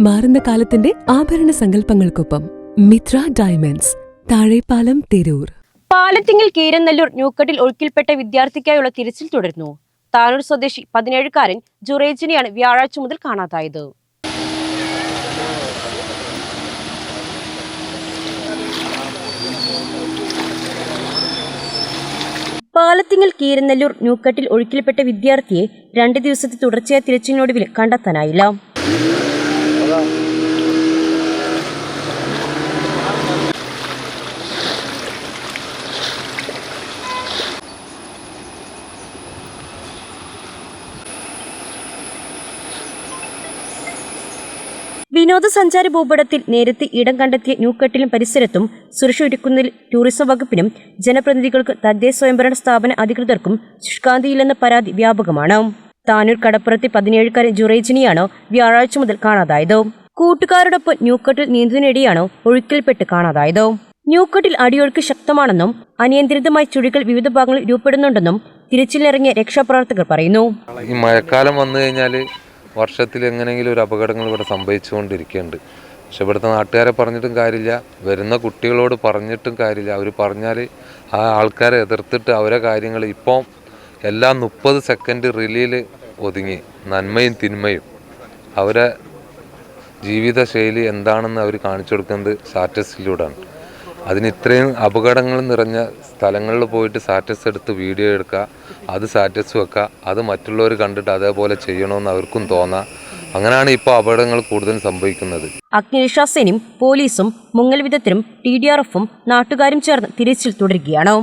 മാറുന്ന കാലത്തിന്റെ ആഭരണ സങ്കല്പങ്ങൾക്കൊപ്പം മിത്ര ഡയമണ്ട്സ് താഴെപ്പാലം തിരൂർ. പാലത്തിങ്ങൽ കീരനെല്ലൂർ ന്യൂക്കട്ടിൽ ഒഴുക്കിൽപ്പെട്ട വിദ്യാർത്ഥിക്കായുള്ള തിരച്ചിൽ തുടരുന്നു. താനൂർ സ്വദേശി പതിനേഴുകാരൻ ജുറേജിനെയാണ് വ്യാഴാഴ്ച മുതൽ കാണാതായത്. പാലത്തിങ്ങൽ കീരനെല്ലൂർ ന്യൂക്കട്ടിൽ ഒഴുക്കിൽപ്പെട്ട വിദ്യാർത്ഥിയെ രണ്ട് ദിവസത്തെ തുടർച്ചയായ തിരച്ചിലിനൊടുവിൽ കണ്ടെത്താനായില്ല. വിനോദസഞ്ചാര ഭൂപടത്തിൽ നേരത്തെ ഇടം കണ്ടെത്തിയ ന്യൂക്കട്ടിലും പരിസരത്തും സുരക്ഷ ഒരുക്കുന്നതിൽ ടൂറിസം വകുപ്പിനും ജനപ്രതിനിധികൾക്കും തദ്ദേശ സ്വയംഭരണ സ്ഥാപന അധികൃതർക്കും ശുഷ്കാന്തിയില്ലെന്ന പരാതി വ്യാപകമാണ്. താനൂർ കടപ്പുറത്തെ പതിനേഴുകാരൻ ജുറേജിനെയാണ് വ്യാഴാഴ്ച മുതൽ കാണാതായത്. കൂട്ടുകാരോടൊപ്പം ന്യൂക്കട്ടിൽ നീന്തുന്നതിനിടെയാണോ ഒഴുക്കിൽപ്പെട്ട് കാണാതായത്. ന്യൂക്കട്ടിൽ അടിയൊഴുക്ക് ശക്തമാണെന്നും അനിയന്ത്രിതമായി ചുഴികൾ വിവിധ ഭാഗങ്ങളിൽ രൂപപ്പെടുന്നുണ്ടെന്നും തിരച്ചിലിറങ്ങിയ രക്ഷാപ്രവർത്തകർ പറയുന്നു. ഈ മഴക്കാലം വന്നു കഴിഞ്ഞാൽ വർഷത്തിൽ എങ്ങനെയെങ്കിലും ഒരു അപകടങ്ങൾ ഇവിടെ സംഭവിച്ചുകൊണ്ടിരിക്കുന്നുണ്ട്. പക്ഷെ ഇവിടുത്തെ നാട്ടുകാരെ പറഞ്ഞിട്ടും കാര്യമില്ല. വരുന്ന കുട്ടികളോട് പറഞ്ഞിട്ടും കാര്യമില്ല. അവർ പറഞ്ഞാൽ ആ ആൾക്കാരെ എതിർത്തിട്ട് അവരെ കാര്യങ്ങൾ ഇപ്പം എല്ലാ മുപ്പത് സെക്കൻഡ് റിലീൽ ഒതുങ്ങി. നന്മയും തിന്മയും. അവരെ ജീവിതശൈലി എന്താണെന്ന് അവർ കാണിച്ചു കൊടുക്കുന്നത് സ്റ്റാറ്റസിലൂടെയാണ് അതിന് ഇത്രയും അപകടങ്ങൾ നിറഞ്ഞ സ്ഥലങ്ങളിൽ പോയിട്ട് സ്റ്റാറ്റസ് എടുത്ത് വീഡിയോ എടുക്കുക അത് സ്റ്റാറ്റസ് വെക്കുക അത് മറ്റുള്ളവർ കണ്ടിട്ട് അതേപോലെ ചെയ്യണമെന്ന് അവർക്കും തോന്നാം. അങ്ങനെയാണ് ഇപ്പോൾ അപകടങ്ങൾ കൂടുതൽ സംഭവിക്കുന്നത്. അഗ്നിരക്ഷാസേനയും പോലീസും മുങ്ങൽ വിദഗ്ധരും ടി ഡി ആർ എഫും നാട്ടുകാരും ചേർന്ന് തിരച്ചിൽ തുടരുകയാണ്.